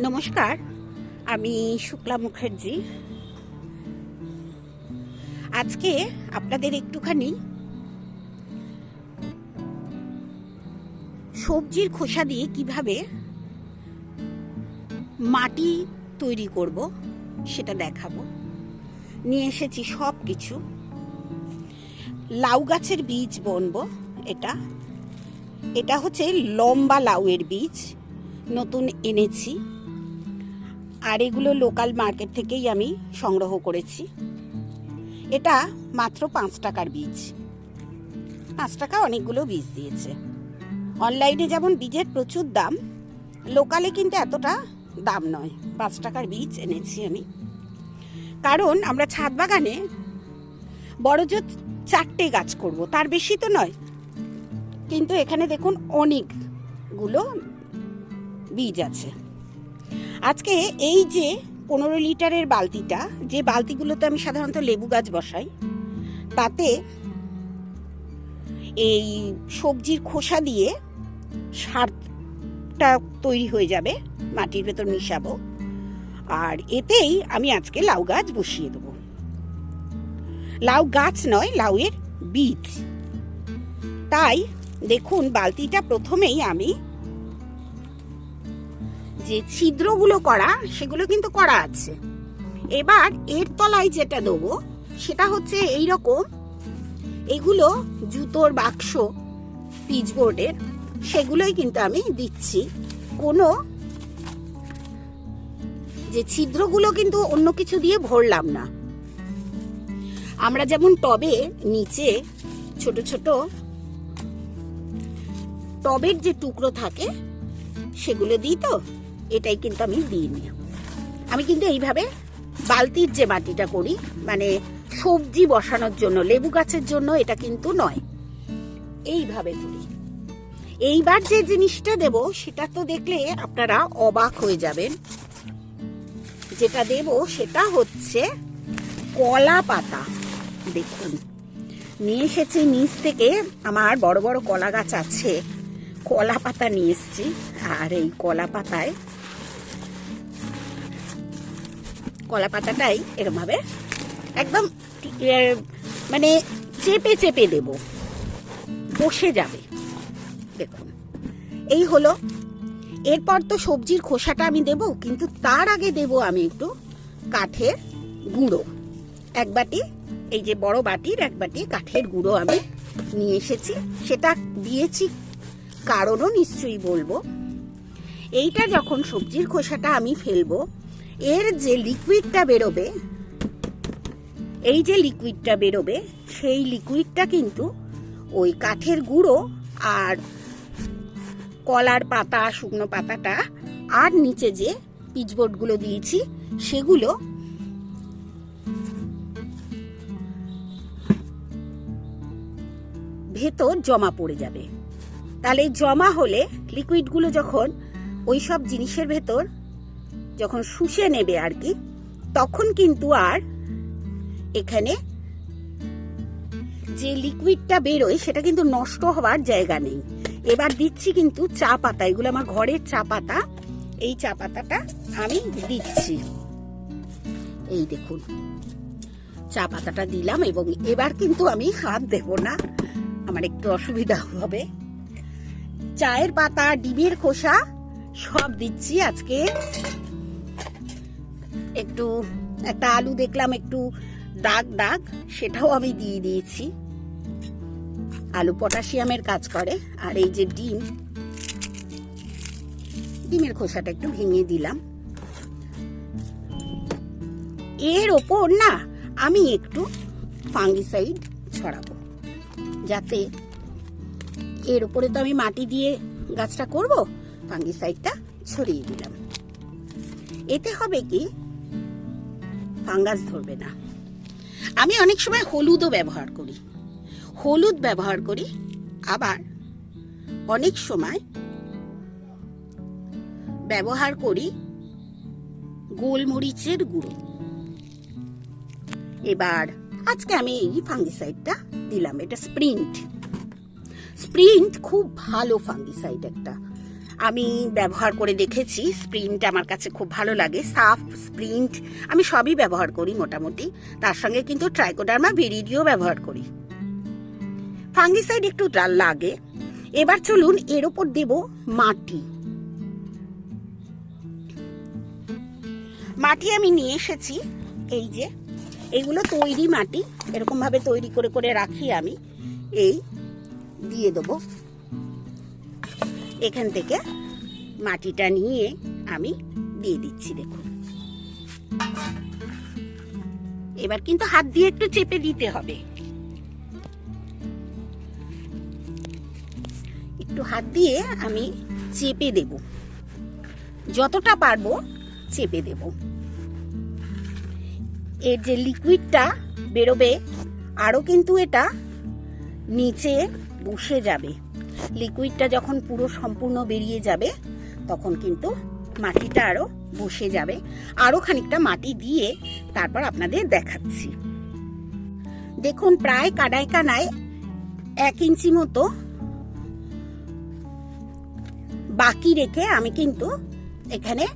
নমস্কার, আমি শুক্লা মুখার্জি। আজকে আপনাদের একটুখানি সবজির খোসা দিয়ে কীভাবে মাটি তৈরি করব সেটা দেখাবো। নিয়ে এসেছি সব কিছু লাউ গাছের বীজ বনবো এটা। এটা হচ্ছে লম্বা লাউয়ের বীজ, নতুন এনেছি। আর এগুলো লোকাল মার্কেট থেকেই আমি সংগ্রহ করেছি। এটা মাত্র পাঁচ টাকার বীজ। পাঁচ টাকা অনেকগুলো বীজ দিয়েছে। অনলাইনে যেমন বীজের প্রচুর দাম লোকালে কিন্তু এতটা দাম নয়। পাঁচ টাকার বীজ এনেছি আমি। কারণ আমরা ছাদ বাগানে বড়জোর চারটে গাছ করব, তার বেশি তো নয়। কিন্তু এখানে দেখুন অনেকগুলো বীজ আছে। আজকে এই যে পনেরো লিটারের বালতিটা, যে বালতিগুলোতে আমি সাধারণত লেবু গাছ বসাই, তাতে এই সবজির খোসা দিয়ে সারটা তৈরি হয়ে যাবে, মাটির ভেতর মিশাবো। আর এতেই আমি আজকে লাউ গাছ বসিয়ে দেবো। লাউ গাছ নয়, লাউয়ের বীজ। তাই দেখুন, বালতিটা প্রথমেই আমি যে ছিদ্রগুলো করা, সেগুলো কিন্তু করা আছে। এবার এর তলায় যেটা দেবো, সেটা হচ্ছে এই রকম এগুলো জুতোর বাক্স, পিচবোর্ডের, সেগুলোই কিন্তু আমি দিচ্ছি। কোনো যে ছিদ্রগুলো কিন্তু অন্য কিছু দিয়ে ভরলাম না। আমরা যেমন টবে নিচে ছোট ছোট টবের যে টুকরো থাকে, সেগুলো দিই তো। এটাই কিন্তু আমি দিইনি আমি কিন্তু এইভাবে বালতির যে মাটিটা করি মানে সবজি বসানোর জন্য, লেবু গাছের জন্য এটা কিন্তু নয়। এইভাবে করি। এইবার যে জিনিসটা দেব, সেটা তো দেখলে আপনারা অবাক হয়ে যাবেন। যেটা দেব, সেটা হচ্ছে কলা পাতা। দেখুন, নিয়ে এসেছি নিচ থেকে আমার বড় বড় কলা গাছ আছে। কলা পাতা নিয়ে এসছি। আর এই কলা পাতায় কলা পাতাটাই এরমভাবে একদম মানে চেপে চেপে দেব। বসে যাবে। দেখুন, এই হলো, এরপর তো সবজির খোসাটা আমি দেব, কিন্তু তার আগে দেব আমি একটু কাঠের গুঁড়ো। এক বাটি, এই যে বড় বাটির এক বাটি কাঠের গুঁড়ো আমি নিয়ে এসেছি। সেটা দিয়েছি, কারণও নিশ্চয়ই বলব। এইটা যখন সবজির খোসাটা আমি ফেলব এর যে লিকুইডটা বেরোবে, এই যে লিকুইডটা বেরোবে, সেই লিকুইডটা কিন্তু ওই কাঠের গুঁড়ো আর কলার পাতা, শুকনো পাতাটা আর নিচে যে পিচবোর্ডগুলো দিয়েছি, সেগুলো ভেতর জমা পড়ে যাবে। তাহলে জমা হলে লিকুইডগুলো যখন ওই সব জিনিসের ভেতর যখন শুষে নেবে আর কি, তখন কিন্তু আর এখানে যে লিকুইডটা বেরোয় সেটা কিন্তু নষ্ট হওয়ার জায়গা নেই। এবার দিচ্ছি কিন্তু চা পাতা, এগুলো আমার ঘরের চা পাতা। এই চা পাতাটা আমি দিচ্ছি। এই দেখুন, চা পাতাটা দিলাম এবং এবার কিন্তু আমি হাত দেব না, আমার একটু অসুবিধা হবে। চায়ের পাতা, ডিমের খোসা, সব দিচ্ছি আজকে। একটু, একটা আলু দেখলাম একটু দাগ দাগ সেটাও আমি দিয়ে দিয়েছি। আলু পটাশিয়ামের কাজ করে, আর এই যে ডিম, ডিমের খোসাটা একটু ভেঙে দিলাম। এর ওপর না, আমি একটু ফাঙ্গিসাইড ছড়াবো, যাতে এর উপরে তো আমি মাটি দিয়ে গাছটা করব, ফাঙ্গিসাইডটা ছড়িয়ে দিলাম। এতে হবে কি ফাঙ্গাস ধরবে না। আমি অনেক সময় হলুদও ব্যবহার করি। হলুদ ব্যবহার করি, আবার অনেক সময় ব্যবহার করি গোলমরিচের গুঁড়ো। এবার আজকে আমি এই ফাঙ্গিসাইডটা দিলাম, এটা স্প্রিন্ট স্প্রিন্ট খুব ভালো ফাঙ্গিসাইড একটা। আমি ব্যবহার করে দেখেছি, স্প্রিন্ট আমার কাছে খুব ভালো লাগে, সাফ স্প্রিন্ট আমি সবই ব্যবহার করি মোটামুটি, তার সঙ্গে কিন্তু ট্রাইকোডার্মা ভিরিডিও ব্যবহার করি। ফাঙ্গিসাইড একটু ডাল লাগে, এবার চলুন এর ওপর দেব মাটি। মাটি আমি নিয়ে এসেছি, এই যে, এগুলো তৈরি মাটি এরকম ভাবে তৈরি করে করে রাখি আমি, এই দিয়ে দেবো। এখান থেকে মাটিটা নিয়ে আমি দিয়ে দিচ্ছি, দেখুন। এবার কিন্তু হাত দিয়ে একটু চেপে দিতে হবে। একটু হাত দিয়ে আমি চেপে দেব। যতটা পারব চেপে দেব। এর যে লিকুইডটা বেরোবে আরও কিন্তু এটা নিচে বসে যাবে। লিকুইডটা যখন পুরো সম্পূর্ণ বেরিয়ে যাবে, তখন কিন্তু মাটিটা আরও বসে যাবে। আরও খানিকটা মাটি দিয়ে তারপর আপনাদের দেখাচ্ছি। দেখুন, প্রায় কানায় কানায় এক ইঞ্চি মতো বাকি রেখে আমি কিন্তু এখানে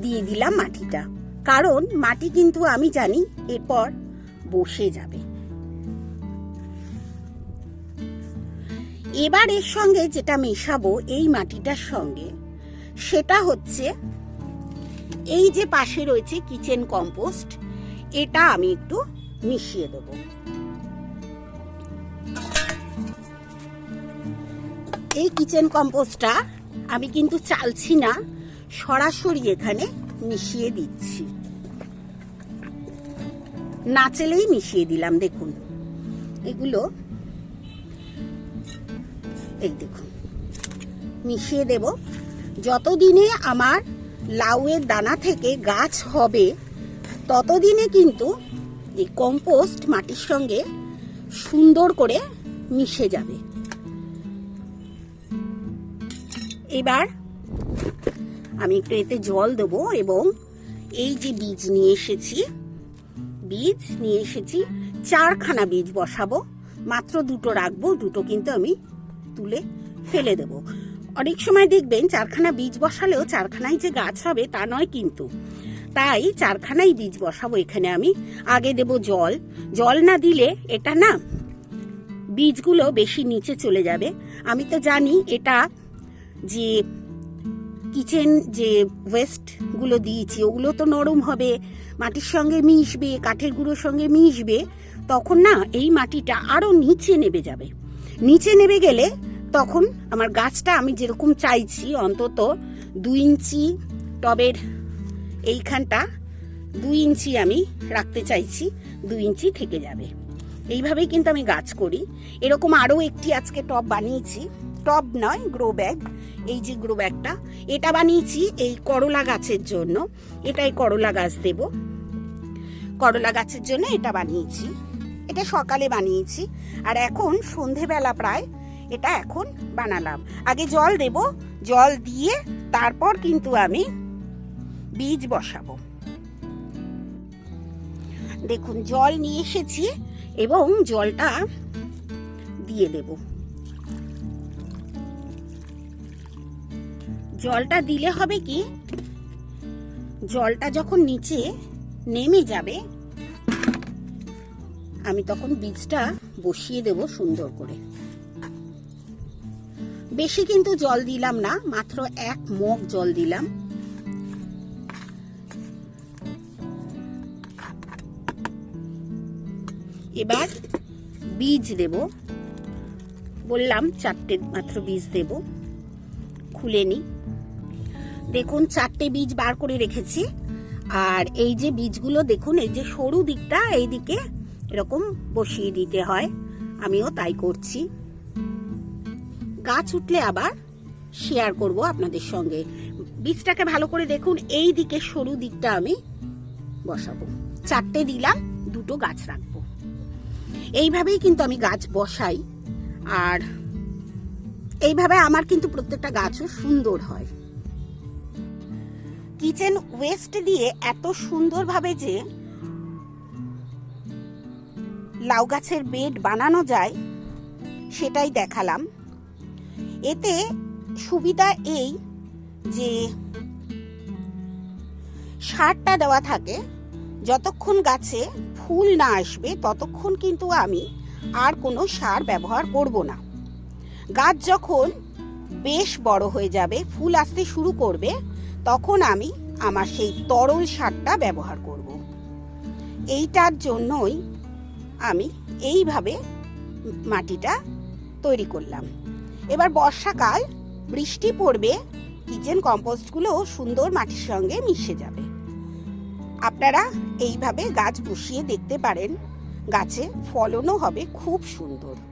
দিয়ে দিলাম মাটিটা। কারণ মাটি কিন্তু আমি জানি এরপর বসে যাবে। এবার এর সঙ্গে যেটা মেশাবো, এই মাটিটার সঙ্গে, সেটা হচ্ছে এই যে পাশে রয়েছে কিচেন কম্পোস্ট এটা আমি একটু মিশিয়ে দেব। এই কিচেন কম্পোস্টটা আমি কিন্তু চালছি না, সরাসরি এখানে মিশিয়ে দিচ্ছি। নাচেলেই মিশিয়ে দিলাম, দেখুন। এগুলো এই দেখুন। মিশিয়ে দেব। যতদিনে আমার লাউয়ের দানা থেকে গাছ হবে, ততদিনে কিন্তু এই কম্পোস্ট মাটির সঙ্গে সুন্দর করে মিশে যাবে। এবার আমি একটু এতে জল দেবো এবং এই যে বীজ নিয়ে এসেছি, বীজ নিয়ে এসেছি, চারখানা বীজ বসাবো। মাত্র দুটো রাখব, দুটো কিন্তু আমি তুলে ফেলে দেব। অনেক সময় দেখবেন চারখানা বীজ বসালেও চারখানায় যে গাছ হবে তা নয় কিন্তু। তাই চারখানাই বীজ বসাবো এখানে আমি। আগে দেব জল। জল না দিলে এটা না বীজগুলো বেশি নিচে চলে যাবে। আমি তো জানি এটা যে কিচেন যে ওয়েস্টগুলো দিয়েছি, ওগুলো তো নরম হবে, মাটির সঙ্গে মিশবে, কাঠের গুঁড়োর সঙ্গে মিশবে, তখন না এই মাটিটা আরও নিচে নেবে যাবে। নিচে নেমে গেলে তখন আমার গাছটা আমি যেরকম চাইছি অন্তত দুই ইঞ্চি টবের এইখানটা দুই ইঞ্চি আমি রাখতে চাইছি, দুই ইঞ্চি থেকে যাবে। এইভাবেই কিন্তু আমি গাছ করি। এরকম আরও একটি আজকে টব বানিয়েছি। টব নয় গ্রো ব্যাগ এই যে গ্রো ব্যাগটা এটা বানিয়েছি এই করলা গাছের জন্য। এটাই করলা গাছ দেব। করলা গাছের জন্য এটা বানিয়েছি। এটা সকালে বানিয়েছি। আর এখন সন্ধেবেলা প্রায়, এটা এখন বানালাম। আগে জল দেব, জল দিয়ে তারপর কিন্তু আমি বীজ বসাবো। দেখুন, জল নিয়ে এসেছি এবং জলটা দিয়ে দেব। জলটা দিলে হবে কি, জলটা যখন নিচে নেমে যাবে আমি তখন বীজটা বসিয়ে দেব সুন্দর করে। বেশি কিন্তু জল দিলাম না, মাত্র এক মগ জল দিলাম। এবার বীজ দেব। বললাম চারটে মাত্র বীজ দেব, খুলে নি। দেখুন, চারটে বীজ বার করে রেখেছি। আর এই যে বীজগুলো, দেখুন, এই যে সরু দিকটা এই দিকে এরকম বসিয়ে দিতে হয়। আমিও তাই করছি। গাছ উঠলে আবার শেয়ার করব আপনাদের সঙ্গে। বীজটাকে ভালো করে দেখুন, এই দিকে সরু দিকটা আমি বসাবো। চারটে দিলাম, দুটো গাছ রাখব। এইভাবেই কিন্তু আমি গাছ বসাই। আর এইভাবে আমার কিন্তু প্রত্যেকটা গাছও সুন্দর হয়। কিচেন ওয়েস্ট দিয়ে এত সুন্দরভাবে যে লাউ গাছের বেড বানানো যায়, সেটাই দেখালাম। এতে সুবিধা এই যে সারটা দেওয়া থাকে, যতক্ষণ গাছে ফুল না আসবে, ততক্ষণ কিন্তু আমি আর কোনো সার ব্যবহার করব না। গাছ যখন বেশ বড় হয়ে যাবে, ফুল আসতে শুরু করবে, তখন আমি আমার সেই তরল সারটা ব্যবহার করব। এইটার জন্যই আমি এইভাবে মাটিটা তৈরি করলাম। এবার বর্ষাকাল, বৃষ্টি পড়বে কিচেন কম্পোস্টগুলো সুন্দর মাটির সঙ্গে মিশে যাবে। আপনারা এইভাবে গাছ বসিয়ে দেখতে পারেন, গাছে ফলনও হবে খুব সুন্দর।